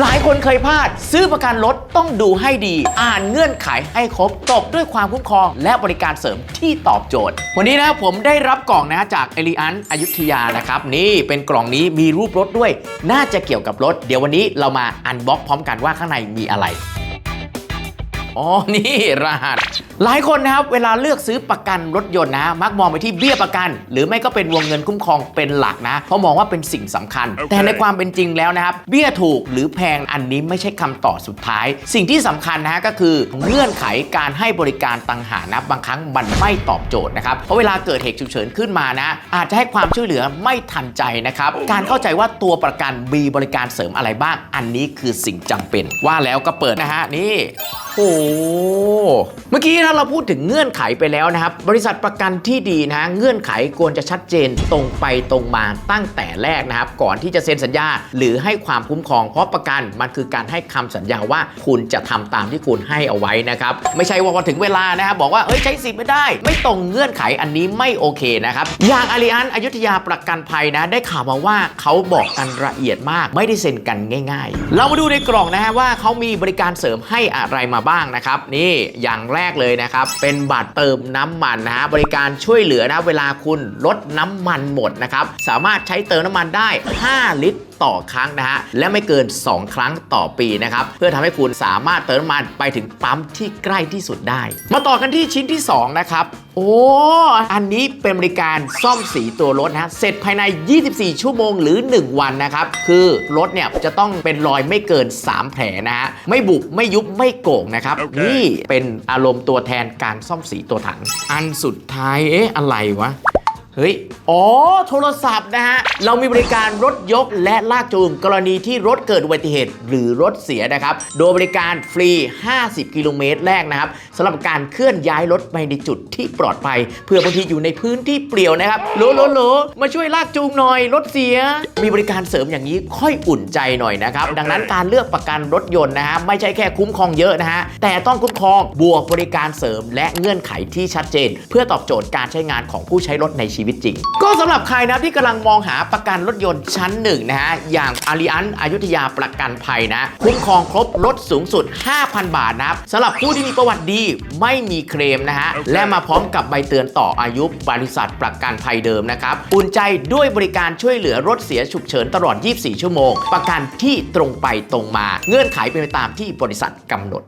หลายคนเคยพลาด ซื้อประกันรถต้องดูให้ดี อ่านเงื่อนไขให้ครบจบด้วยความคุ้มครอง และบริการเสริมที่ตอบโจทย์ วันนี้นะผมได้รับกล่องนะจากเอลิอันอยุธยานะครับ นี่เป็นกล่องนี้มีรูปรถด้วย น่าจะเกี่ยวกับรถ เดี๋ยววันนี้เรามาอันบ็อกพร้อมกันว่าข้างในมีอะไร อ๋อ นี่รหัส หลายคนนะครับ เวลาเลือกซื้อประกันรถยนต์นะ มักมองไปที่เบี้ยประกัน หรือไม่ก็เป็นวงเงินคุ้มครองเป็นหลักนะ เพราะมองว่าเป็นสิ่งสำคัญโอเคแต่ในความเป็นจริงแล้วนะครับ เบี้ยถูกหรือแพงอันนี้ไม่ใช่คำตอบสุดท้าย สิ่งที่สำคัญนะฮะก็คือเงื่อนไขการให้บริการต่างหากนะบางครั้งมันไม่ตอบโจทย์นะครับเพราะเวลาเกิดเหตุฉุกเฉินขึ้นมานะ อาจจะให้ความช่วยเหลือไม่ทันใจนะครับการเข้าใจว่าตัวประกันมีบริการเสริมอะไรบ้าง อันนี้คือสิ่งจำเป็น ว่าแล้วก็เปิดนะฮะนี่โอ้โห เมื่อกี้นะเราพูดถึงเงื่อนไขไปแล้วนะครับ บริษัทประกันที่ดีนะ เงื่อนไขควรจะชัดเจนตรงไปตรงมาตั้งแต่แรกนะครับ ก่อนที่จะเซ็นสัญญา หรือให้ความคุ้มครองเพราะประกันมันคือการให้คำสัญญาว่าคุณจะทำตามที่คุณให้เอาไว้นะครับ ไม่ใช่ว่าพอถึงเวลานะครับบอกว่าเอ้ยใช้สิทธิ์ไม่ได้ ไม่ตรงเงื่อนไขอันนี้ไม่โอเคนะครับอย่างอาริอันอยุธยาประกันภัยนะ ได้ข่าวมาว่าเขาบอกกันละเอียดมาก ไม่ได้เซ็นกันง่าย ๆ เรามาดูในกล่องนะฮะว่าเขามีบริการเสริมให้อะไรมาบ้างนะครับ นี่อย่างแรกเลยนะครับ เป็นบัตรเติมน้ำมันนะฮะบริการช่วยเหลือนะเวลาคุณลดน้ำมันหมดนะครับ สามารถใช้เติมน้ำมันได้ 5 ลิตร ต่อครั้งนะฮะ และไม่เกิน 2 ครั้งต่อปีนะครับ เพื่อทำให้คุณสามารถเติมน้ำมันไปถึงปั๊มที่ใกล้ที่สุดได้ มาต่อกันที่ชิ้นที่ 2 นะครับ โอ้ อันนี้เป็นบริการซ่อมสีตัวรถนะฮะเสร็จภายใน 24 ชั่วโมงหรือ 1 วันนะครับ คือรถเนี่ยจะต้องเป็นรอยไม่เกิน 3 แผลนะฮะ ไม่บุบ ไม่ยุบ ไม่โก่งนะครับโอเคนี่เป็นอารมณ์ตัวแทนการซ่อมสีตัวถัง อันสุดท้าย เอ๊ะ อะไรวะ เฮ้ย อ๋อ โทรศัพท์นะฮะ เรามีบริการรถยกและลากจูง กรณีที่รถเกิดอุบัติเหตุหรือรถเสียนะครับ โดยบริการฟรี 50 กิโลเมตรแรกนะครับสำหรับการเคลื่อนย้ายรถไปในจุดที่ปลอดภัย เพื่อบางทีอยู่ในพื้นที่เปลี่ยวนะครับโหลโหลโหลมาช่วยลากจูงหน่อย รถเสีย มีบริการเสริมอย่างนี้ค่อยอุ่นใจหน่อยนะครับ ดังนั้นการเลือกประกันรถยนต์นะฮะไม่ใช่แค่คุ้มครองเยอะนะฮะ แต่ต้องคุ้มครองบวกบริการเสริม และเงื่อนไขที่ชัดเจน เพื่อตอบโจทย์การใช้งานของผู้ใช้รถในชีวิตจริง ก็สำหรับใครนะที่กำลังมองหาประกันรถยนต์ชั้นหนึ่งนะฮะ อย่างอาริอันอายุทยาประกันภัยนะ คุ้มครองครบลดสูงสุด 5,000 บาทนะครับสำหรับผู้ที่มีประวัติดีไม่มีเคลมนะฮะ และมาพร้อมกับใบเตือนต่ออายุบริษัทประกันภัยเดิมนะครับอุ่นใจด้วยบริการช่วยเหลือรถเสียฉุกเฉินตลอด 24 ชั่วโมง ประกันที่ตรงไปตรงมา เงื่อนไขเป็นไปตามที่บริษัทกำหนด